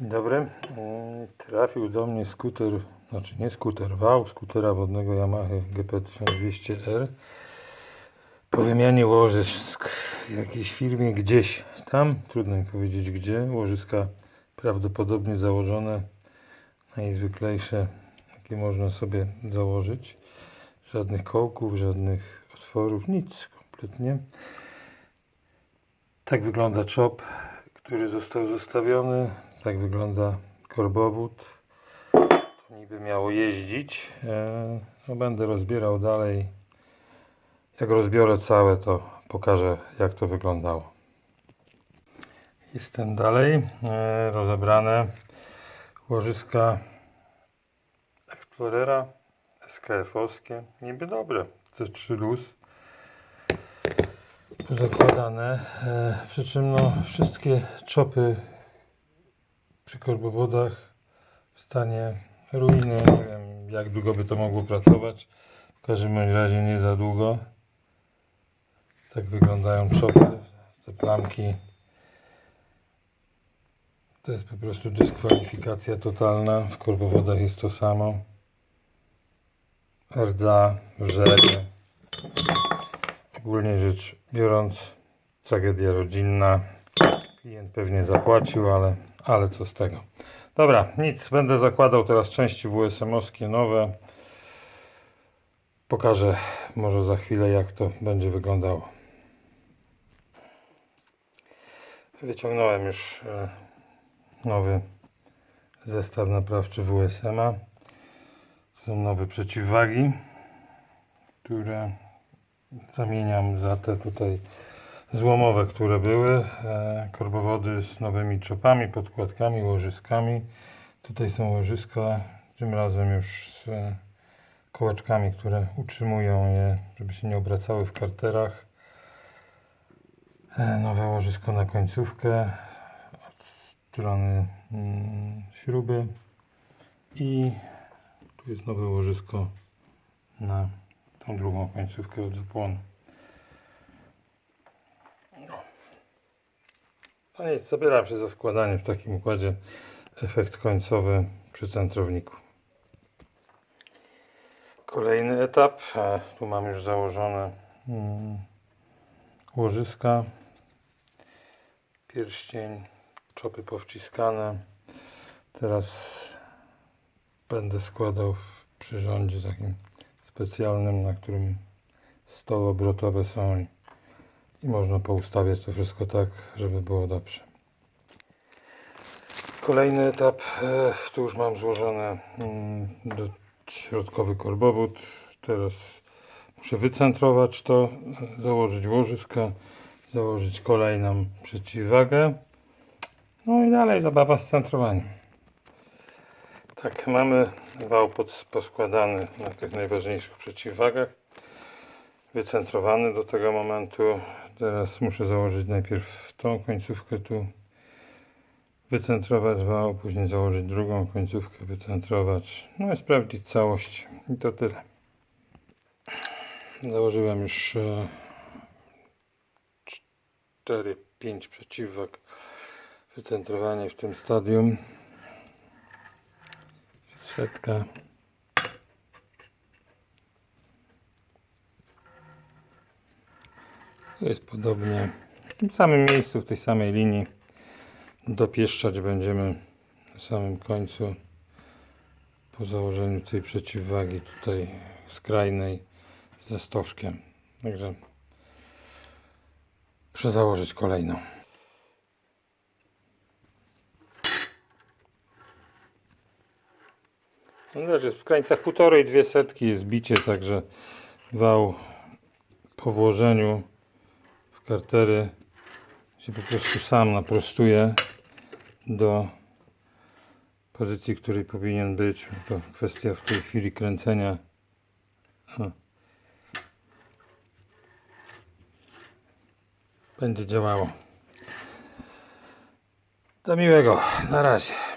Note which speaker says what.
Speaker 1: Dzień dobry. E, Trafił do mnie skuter, znaczy nie skuter, wał skutera wodnego Yamaha GP1200R po wymianie łożysk w jakiejś firmie gdzieś tam, trudno mi powiedzieć gdzie, łożyska prawdopodobnie założone najzwyklejsze, jakie można sobie założyć. Żadnych kołków, żadnych otworów, nic kompletnie. Tak wygląda czop, który został zostawiony. Tak wygląda korbowód. To niby miało jeździć. E, No, będę rozbierał dalej. Jak rozbiorę całe, to pokażę, jak to wyglądało. Jestem dalej. E, Rozebrane łożyska Explorera SKF-owskie. Niby dobre. C3 Luz zakładane. E, przy czym no, wszystkie czopy przy korbowodach w stanie ruiny. Nie wiem jak długo by to mogło pracować. W każdym razie nie za długo. Tak wyglądają czopy. Te plamki. To jest po prostu dyskwalifikacja totalna. W korbowodach jest to samo. Rdza, wrzenie. Ogólnie rzecz biorąc, tragedia rodzinna. Klient pewnie zapłacił, ale, ale co z tego. Dobra, nic. Będę zakładał teraz części WSM-owskie nowe. Pokażę może za chwilę, jak to będzie wyglądało. Wyciągnąłem już e, nowy zestaw naprawczy WSM-a. To są nowe przeciwwagi, które zamieniam za te tutaj złomowe, które były. E, korbowody z nowymi czopami, podkładkami, łożyskami. Tutaj są łożyska, tym razem już z e, kołaczkami, które utrzymują je, żeby się nie obracały w karterach. E, nowe łożysko na końcówkę od strony mm, śruby i tu jest nowe łożysko na tą drugą końcówkę od zapłonu. No nic, zabieram się za składanie w takim układzie. Efekt końcowy przy centrowniku. Kolejny etap. E, Tu mam już założone mm, łożyska, pierścień, czopy powciskane. Teraz będę składał w przyrządzie takim specjalnym, na którym stoły obrotowe są i, można poustawiać to wszystko tak, żeby było dobrze. Kolejny etap, e, tu już mam złożony mm, środkowy korbowód. Teraz muszę wycentrować to, założyć łożyska, założyć kolejną przeciwwagę. No i dalej zabawa z centrowaniem. Tak, mamy wał poskładany na tych najważniejszych przeciwwagach. Wycentrowany do tego momentu. Teraz muszę założyć najpierw tą końcówkę tu. Wycentrować wał, później założyć drugą końcówkę, wycentrować. No i sprawdzić całość. I to tyle. Założyłem już 4-5 przeciwwag. Wycentrowanie w tym stadium setka. Tu jest podobnie. W tym samym miejscu, w tej samej linii. Dopieszczać będziemy na samym końcu. Po założeniu tej przeciwwagi tutaj skrajnej ze stożkiem. Także muszę założyć kolejną. No też jest w krańcach półtorej, dwie setki jest bicie, także wał po włożeniu w kartery się po prostu sam naprostuje do pozycji, której powinien być. To kwestia w tej chwili kręcenia. Będzie działało. Do miłego. Na razie.